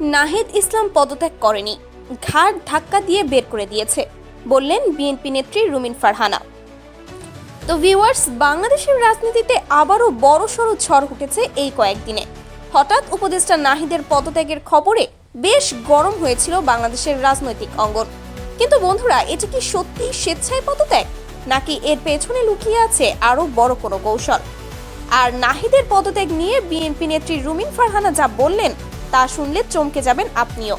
নাহিদ ইসলাম পদত্যাগ করেনি। ঘাড় ধাক্কা দিয়ে বের করে দিয়েছে, বললেন বিএনপি নেত্রী রুমিন ফারহানা। তো ভিউয়ার্স বাংলাদেশের রাজনীতিতে আবারও বড় সড়ো ঝড় উঠেছে এই কয়েকদিনে। হঠাৎ উপদেষ্টা নাহিদের পদত্যাগের খবরে বেশ গরম হয়েছিল বাংলাদেশের রাজনৈতিক অঙ্গন। কিন্তু বন্ধুরা, এটা কি সত্যি স্বেচ্ছায় পদত্যাগ? নাকি এর পেছনে লুকিয়ে আছে আরও বড় কোনো কৌশল? আর নাহিদের পদত্যাগ নিয়ে বিএনপি নেত্রী রুমিন ফারহানা যা বললেন তা শুনলে চমকে যাবেন আপনিও।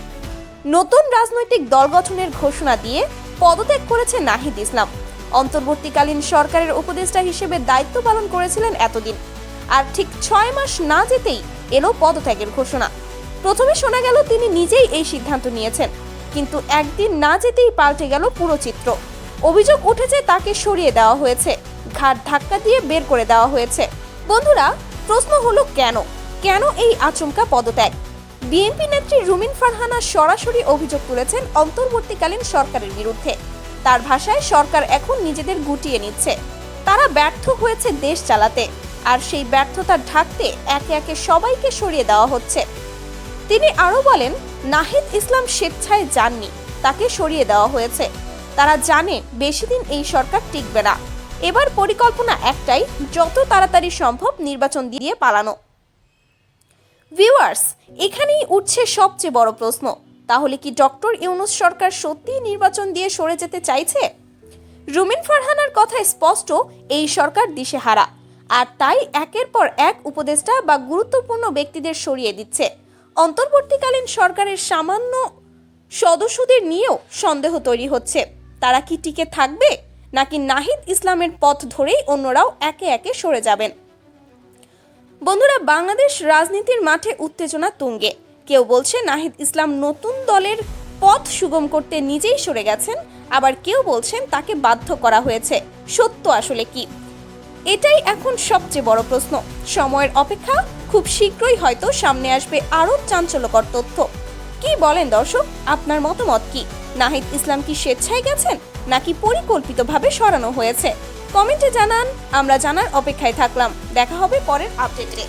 নতুন রাজনৈতিক দল গঠনের ঘোষণা দিয়ে পদত্যাগ করেছে নাহিদ ইসলাম। অন্তর্বর্তীকালীন সরকারের উপদেষ্টা হিসেবে দায়িত্ব পালন করেছিলেন এতদিন। আর ঠিক ছয় মাস না যেতেই এলো পদত্যাগের ঘোষণা। প্রথমে শোনা গেল তিনি নিজেই এই সিদ্ধান্ত নিয়েছেন, কিন্তু একদিন না যেতেই পাল্টে গেল পুরো চিত্র। অভিযোগ উঠেছে তাকে সরিয়ে দেওয়া হয়েছে, ঘাট ধাক্কা দিয়ে বের করে দেওয়া হয়েছে। বন্ধুরা, প্রশ্ন হলো কেন? কেন এই আচমকা পদত্যাগ? বিএনপি নেত্রী রুমিন ফারহানা সরাসরি অভিযোগ তুলেছেন অন্তর্বর্তীকালীন সরকারের বিরুদ্ধে। তার ভাষায় সরকার এখন নিজেদের গুটিয়ে নিচ্ছে। তারা ব্যর্থ হয়েছে দেশ চালাতে, আর সেই ব্যর্থতা ঢাকতে একে একে সবাইকে সরিয়ে দেওয়া হচ্ছে। তিনি আরও বলেন, নাহিদ ইসলাম স্বেচ্ছায় যাননি, তাকে সরিয়ে দেওয়া হয়েছে। তারা জানে বেশি দিন এই সরকার টিকবে না। এবার পরিকল্পনা একটাই, যত তাড়াতাড়ি সম্ভব নির্বাচন দিয়ে পালানো। ভিউয়ার্স, এখানেই উঠছে সবচেয়ে বড় প্রশ্ন। তাহলে কি ডক্টর ইউনুস সরকার সত্যিই নির্বাচন দিয়ে সরে যেতে চাইছে? রুমিন ফারহানার কথায় স্পষ্ট, এই সরকার দিশেহারা। আর তাই একের পর এক উপদেষ্টা বা গুরুত্বপূর্ণ ব্যক্তিদের সরিয়ে দিচ্ছে। অন্তর্বর্তীকালীন সরকারের সামান্য সদস্যদের নিয়েও সন্দেহ তৈরি হচ্ছে। তারা কি টিকে থাকবে, নাকি নাহিদ ইসলামের পথ ধরেই অন্যরাও একে একে সরে যাবেন? বন্ধুরা, বাংলাদেশ রাজনীতির মাঠে উত্তেজনা তুঙ্গে। কেউ বলছে নাহিদ ইসলাম নতুন দলের পথ সুগম করতে নিজেই সরে গেছেন, আবার কেউ বলছেন তাকে বাধ্য করা হয়েছে। সত্য আসলে কি? এটাই এখন সবচেয়ে বড় প্রশ্ন। সময়ের অপেক্ষা, খুব শীঘ্রই হয়তো সামনে আসবে আরও চাঞ্চল্যকর তথ্য। কি বলেন দর্শক, আপনার মতামত কি? নাহিদ ইসলাম কি স্বেচ্ছায় গেছেন, নাকি পরিকল্পিতভাবে সরানো হয়েছে? কমেন্টে জানান আমরা জানার অপেক্ষায় থাকলাম। দেখা হবে পরের আপডেটে।